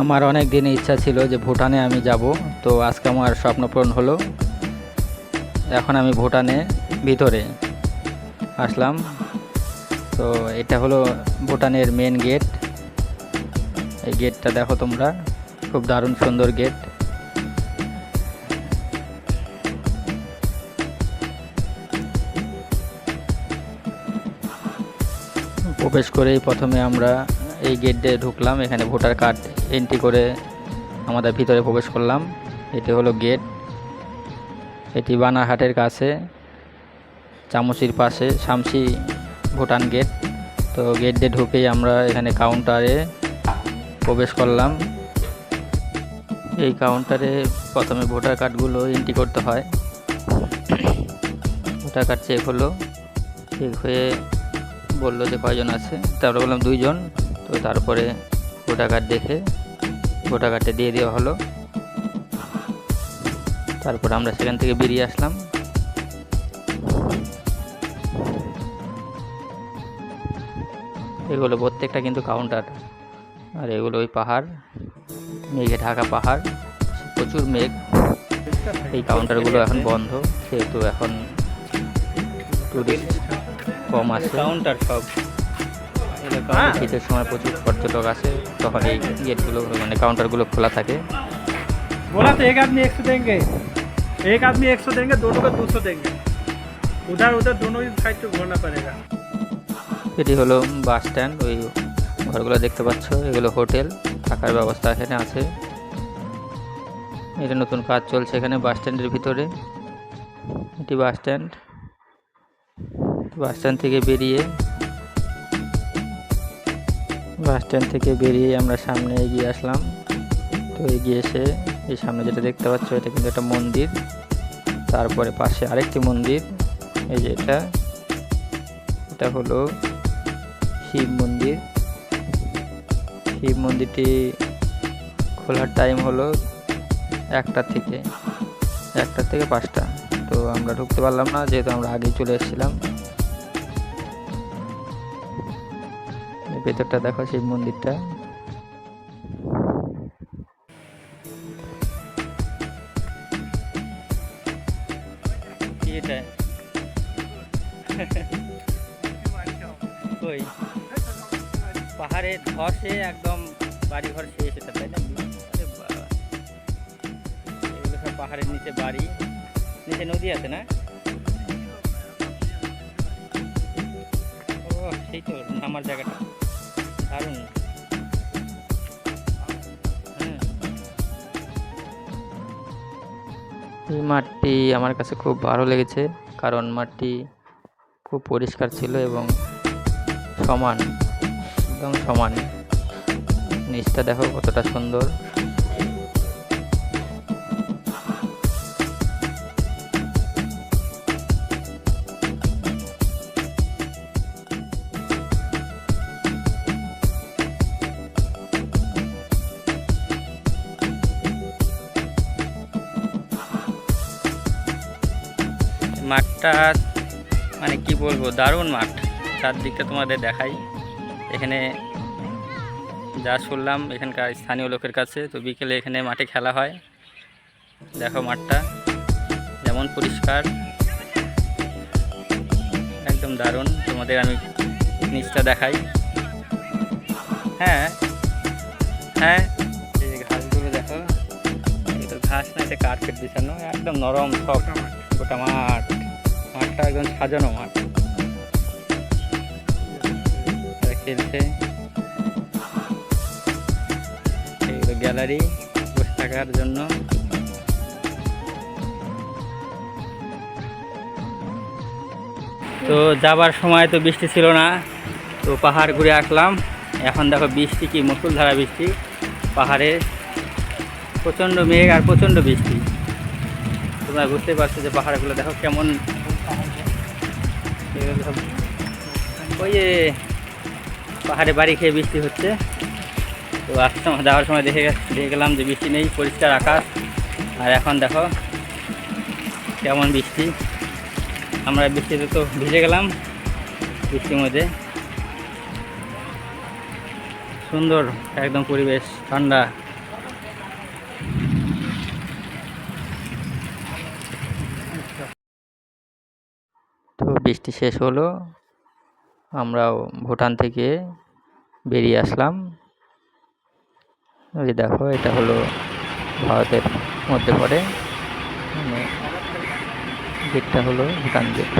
আমার অনেক দিনের ইচ্ছা ছিল যে ভুটানে আমি যাব, তো আজকে আমার স্বপ্ন পূরণ হলো। এখন আমি ভুটানে ভিতরে আসলাম। তো এটা হলো ভুটানের মেন গেট এই গেটটা দেখো তোমরা, খুব দারুণ সুন্দর গেট প্রবেশ করেই প্রথমে আমরা এই গেট দিয়ে ঢুকলাম, এখানে ভোটার কার্ড এন্ট্রি করে আমাদের ভিতরে প্রবেশ করলাম। এটি হলো গেট এটি বানারহাটের কাছে, চামচির পাশে, শামসি ভুটান গেট তো গেট দিয়ে ঢুকেই আমরা এখানে কাউন্টারে প্রবেশ করলাম। এই কাউন্টারে প্রথমে ভোটার কার্ডগুলো এন্ট্রি করতে হয়। ভোটার কার্ড চেক হলো। চেক হয়ে বলল যে কয়জন আছে। তারপরে বললাম দুইজন। তো তারপরে ভোটার কার্ড দেখে ভোটার কার্ডটা দিয়ে দেওয়া হলো। তারপর আমরা সেখান থেকে বেরিয়ে আসলাম। এগুলো প্রত্যেকটা কিন্তু কাউন্টার আর এগুলো ওই পাহাড়, মেঘে ঢাকা পাহাড়, প্রচুর মেঘ। এই কাউন্টারগুলো এখন বন্ধ, সেহেতু এখন টুরিস্ট কম আছে। কাউন্টার সব। শীতের সময় প্রচুর পর্যটক আসে তখন এই গেটগুলো মানে কাউন্টারগুলো খোলা থাকে बोला तो एक आदमी एक सौ देंगे एक आदमी एक सौ देंगे दोनों को दो सौ देंगे उधर उधर दोनों ही साइड से घूमना पड़ेगा এটি হলো বাস স্ট্যান্ড ওই ঘরগুলো দেখতে পাচ্ছ এগুলো হোটেল থাকার ব্যবস্থা এখানে আছে এটা নতুন কাজ চলছে এখানে বাস স্ট্যান্ডের ভিতরে এটি বাস স্ট্যান্ড বাস স্ট্যান্ড থেকে বেরিয়ে বাস স্ট্যান্ড থেকে বেরিয়ে আমরা সামনে এগিয়ে আসলাম। তো এগিয়ে এসে এই সামনে যেটা দেখতে পাচ্ছ, এটা কিন্তু একটা মন্দির। তারপরে পাশে আরেকটি মন্দির। এই যে এটা এটা হলো শিব মন্দির। শিব মন্দিরটি খোলার টাইম হলো একটা থেকে একটা থেকে পাঁচটা। তো আমরা ঢুকতে পারলাম না, যেহেতু আমরা আগেই চলে এসেছিলাম। ভেতরটা দেখো শিব মন্দিরটা। পাহাড়ের ধসে একদম বাড়ি ঘর শেষ এটা তাই না? এগুলো সব পাহাড়ের নিচে বাড়ি। নিচে নদী আছে না? ও, সেই তো, নামার জায়গাটা। হ্যাঁ। এই মাঠটি আমার কাছে খুব ভালো লেগেছে, কারণ মাঠটি খুব পরিষ্কার ছিল এবং সমান, একদম সমান। নিচটা দেখো কতটা সুন্দর। মাঠটা মানে কি বলব, দারুণ মাঠ। চারদিকটা তোমাদের দেখাই। এখানে যা শুনলাম, এখানকার স্থানীয় লোকের কাছে। তো বিকেলে এখানে মাঠে খেলা হয়। দেখো মাঠটা, যেমন পরিষ্কার, একদম দারুণ। তোমাদের আমি নিচটা দেখাই। হ্যাঁ হ্যাঁ এই ঘাসগুলো দেখো। এটা ঘাস না এটা কার্পেট বিছানো, একদম নরম সব গোটা মাঠ, মাঠটা একদম সাজানো মাঠ। খেলছে। এইগুলো গ্যালারি, বসে থাকার জন্য। তো যাবার সময় তো বৃষ্টি ছিল না, তো পাহাড় ঘুরে আসলাম। এখন দেখো বৃষ্টি কি মুসুলধারা বৃষ্টি, পাহাড়ে প্রচণ্ড মেঘ আর প্রচণ্ড বৃষ্টি। তোমরা বুঝতে পারছ যে পাহাড়গুলো, দেখো কেমন। ওই যে পাহাড়ে বাড়ি খেয়ে বৃষ্টি হচ্ছে। তো আসতাম যাওয়ার সময় দেখে দেখে গেলাম যে বৃষ্টি নেই, পরিষ্কার আকাশ। আর এখন দেখো কেমন বৃষ্টি। আমরা বৃষ্টিতে তো ভিজে গেলাম বৃষ্টির মধ্যে। সুন্দর একদম পরিবেশ, ঠান্ডা। তো বৃষ্টি শেষ হলো। আমরাও ভুটান থেকে বেরিয়ে আসলাম। ওই দেখো, এটা হলো ভারতের মধ্যে পড়ে। মানে গেটটা হলো ভুটান গেট।